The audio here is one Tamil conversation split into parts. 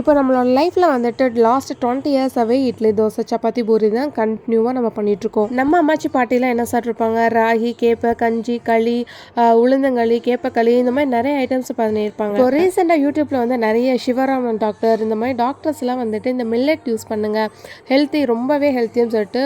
இப்போ நம்மளோட லைஃப்பில் வந்துட்டு லாஸ்ட் டுவெண்ட்டி இயர்ஸாகவே இட்லி தோசை சப்பாத்தி பூரி தான் கண்டினியூவாக நம்ம பண்ணிகிட்ருக்கோம் நம்ம அம்மாச்சி பாட்டிலாம் என்ன சாப்பிட்ருப்பாங்க ராகி கேப்பை கஞ்சி களி உளுந்தங்களி உளுந்தங்களி கேப்பக்களி இந்த மாதிரி நிறைய ஐட்டம்ஸ் பண்ணியிருப்பாங்க. இப்போ ரீசெண்டாக யூடியூப்பில் வந்து நிறைய சிவராமன் டாக்டர் இந்த மாதிரி டாக்டர்ஸ்லாம் வந்துட்டு இந்த மில்லட் யூஸ் பண்ணுங்கள் ஹெல்த்தி ரொம்பவே ஹெல்த்தின்னு சொல்லிட்டு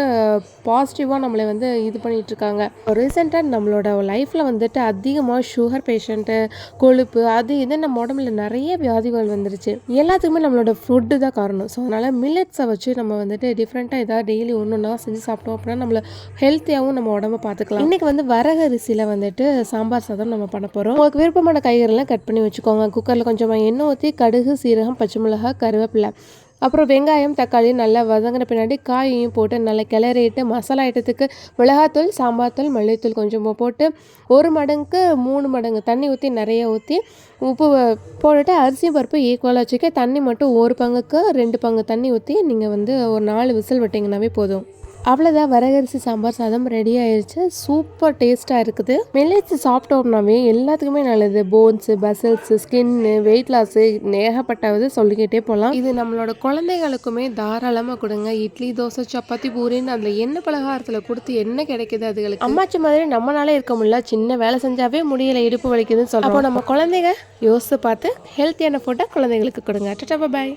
பாசிட்டிவாக நம்மளை வந்து இது பண்ணிட்டு இருக்காங்க ரீசெண்டாக நம்மளோட லைஃப்பில் வந்துட்டு அதிகமாக சுகர் பேஷண்ட்டு கொழுப்பு அது இது நம்ம உடம்புல நிறைய வியாதிகள் வந்துருச்சு. எல்லாத்துக்குமே நம்மளோட ஃபுட்டு தான் காரணம். ஸோ அதனால் மில்லட்ஸை வச்சு நம்ம வந்துட்டு டிஃப்ரெண்ட்டாக ஏதாவது டெய்லி ஒன்று ஒன்றா செஞ்சு சாப்பிட்டோம் அப்படின்னா நம்மளை ஹெல்த்தியாகவும் நம்ம உடம்ப பார்த்துக்கலாம் இன்றைக்கி வந்து வரகரிசியில் வந்துட்டு சாம்பார் சாதம் நம்ம பண்ண போகிறோம் உங்களுக்கு விருப்பமான காய்கறிலாம் கட் பண்ணி வச்சுக்கோங்க. குக்கரில் கொஞ்சமாக எண்ணெய் ஊற்றி கடுகு சீரகம் பச்சை மிளகாய் கருவேப்பிலை. அப்புறம் வெங்காயம் தக்காளியும் நல்லா வதங்கின பின்னாடி காயையும் போட்டு நல்லா கிளறிட்டு மசாலா ஐட்டத்துக்கு மிளகாத்தூள் சாம்பார் தூள் மல்லித்தூள் கொஞ்சமாக போட்டு ஒரு மடங்குக்கு மூணு மடங்கு தண்ணி ஊற்றி நிறைய ஊற்றி உப்பு போட்டுட்டு அரிசி பருப்பு ஈக்குவலாக வச்சுக்க. தண்ணி மட்டும் ஒரு பங்குக்கு ரெண்டு பங்கு தண்ணி ஊற்றி நீங்கள் வந்து ஒரு நாலு விசில் விட்டிங்கனாவே போதும். அவ்வளோதான் வரகரிசி சாம்பார் சாதம் ரெடி ஆயிடுச்சு சூப்பர் டேஸ்ட்டாக இருக்குது. மில்லட்ஸ் சாப்பிட்டோம்னாவே எல்லாத்துக்குமே நல்லது. Bones muscles skin weight loss ஏகப்பட்டது சொல்லிக்கிட்டே போகலாம் இது நம்மளோட குழந்தைகளுக்குமே தாராளமாக கொடுங்க. இட்லி தோசை சப்பாத்தி பூரின்னு அதில் என்ன பலகாரத்தில் கொடுத்து என்ன கிடைக்குது அதுகளுக்கு? அம்மாச்சி மாதிரி நம்மளால இருக்க முடியல. சின்ன வேலை செஞ்சாவே முடியல இடுப்பு வலிக்குதுன்னு சொல்லுவோம் அப்போ நம்ம குழந்தைங்க யோசித்து பார்த்து ஹெல்த்தியான ஃபுட்டை குழந்தைங்களுக்கு கொடுங்க. டட்டா பாய்